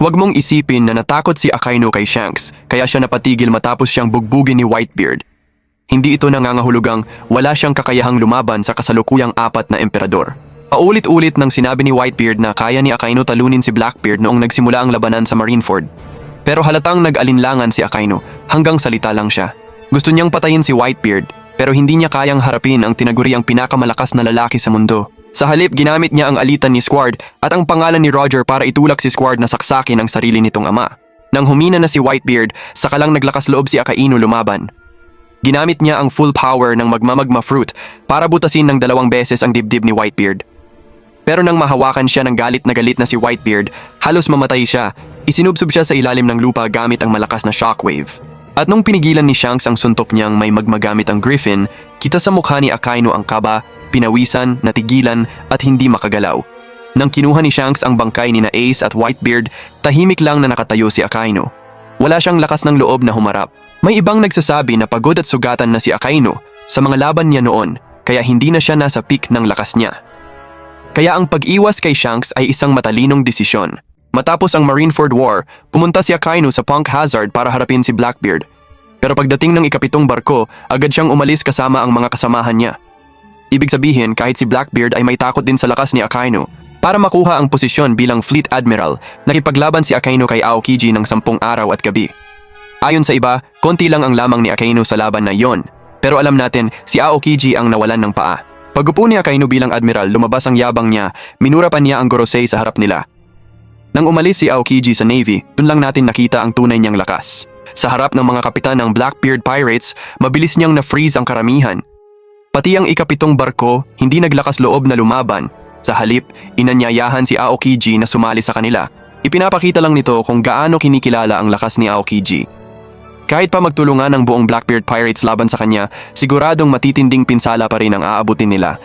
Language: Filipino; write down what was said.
Huwag mong isipin na natakot si Akainu kay Shanks, kaya siya napatigil matapos siyang bugbugin ni Whitebeard. Hindi ito nangangahulugang wala siyang kakayahang lumaban sa kasalukuyang apat na emperador. Paulit-ulit nang sinabi ni Whitebeard na kaya ni Akainu talunin si Blackbeard noong nagsimula ang labanan sa Marineford. Pero halatang nag-alinlangan si Akainu, hanggang salita lang siya. Gusto niyang patayin si Whitebeard, pero hindi niya kayang harapin ang tinaguriang pinakamalakas na lalaki sa mundo. Sa halip, ginamit niya ang alitan ni Squard at ang pangalan ni Roger para itulak si Squard na saksakin ang sarili nitong ama. Nang humina na si Whitebeard, saka lang naglakas loob si Akainu lumaban. Ginamit niya ang full power ng magmamagma fruit para butasin ng dalawang beses ang dibdib ni Whitebeard. Pero nang mahawakan siya ng galit na galit na si Whitebeard, halos mamatay siya. Isinubsob siya sa ilalim ng lupa gamit ang malakas na shockwave. At nung pinigilan ni Shanks ang suntok niyang may magmagamit ang Griffin, kita sa mukha ni Akainu ang kaba, pinawisan, natigilan at hindi makagalaw. Nang kinuha ni Shanks ang bangkay ni na Ace at Whitebeard, tahimik lang na nakatayo si Akainu. Wala siyang lakas ng loob na humarap. May ibang nagsasabi na pagod at sugatan na si Akainu sa mga laban niya noon, kaya hindi na siya nasa peak ng lakas niya. Kaya ang pag-iwas kay Shanks ay isang matalinong desisyon. Matapos ang Marineford War, pumunta si Akainu sa Punk Hazard para harapin si Blackbeard. Pero pagdating ng ikapitong barko, agad siyang umalis kasama ang mga kasamahan niya. Ibig sabihin, kahit si Blackbeard ay may takot din sa lakas ni Akainu. Para makuha ang posisyon bilang Fleet Admiral, nakipaglaban si Akainu kay Aokiji ng sampung araw at gabi. Ayon sa iba, konti lang ang lamang ni Akainu sa laban na yon. Pero alam natin, si Aokiji ang nawalan ng paa. Pagupo ni Akainu bilang admiral, lumabas ang yabang niya, minura pa niya ang Gorosei sa harap nila. Nang umalis si Aokiji sa Navy, dun lang natin nakita ang tunay niyang lakas. Sa harap ng mga kapitan ng Blackbeard Pirates, mabilis niyang na-freeze ang karamihan. Pati ang ikapitong barko, hindi naglakas loob na lumaban. Sa halip, inanyayahan si Aokiji na sumali sa kanila. Ipinapakita lang nito kung gaano kinikilala ang lakas ni Aokiji. Kahit pa magtulungan ang buong Blackbeard Pirates laban sa kanya, siguradong matitinding pinsala pa rin ang aabutin nila.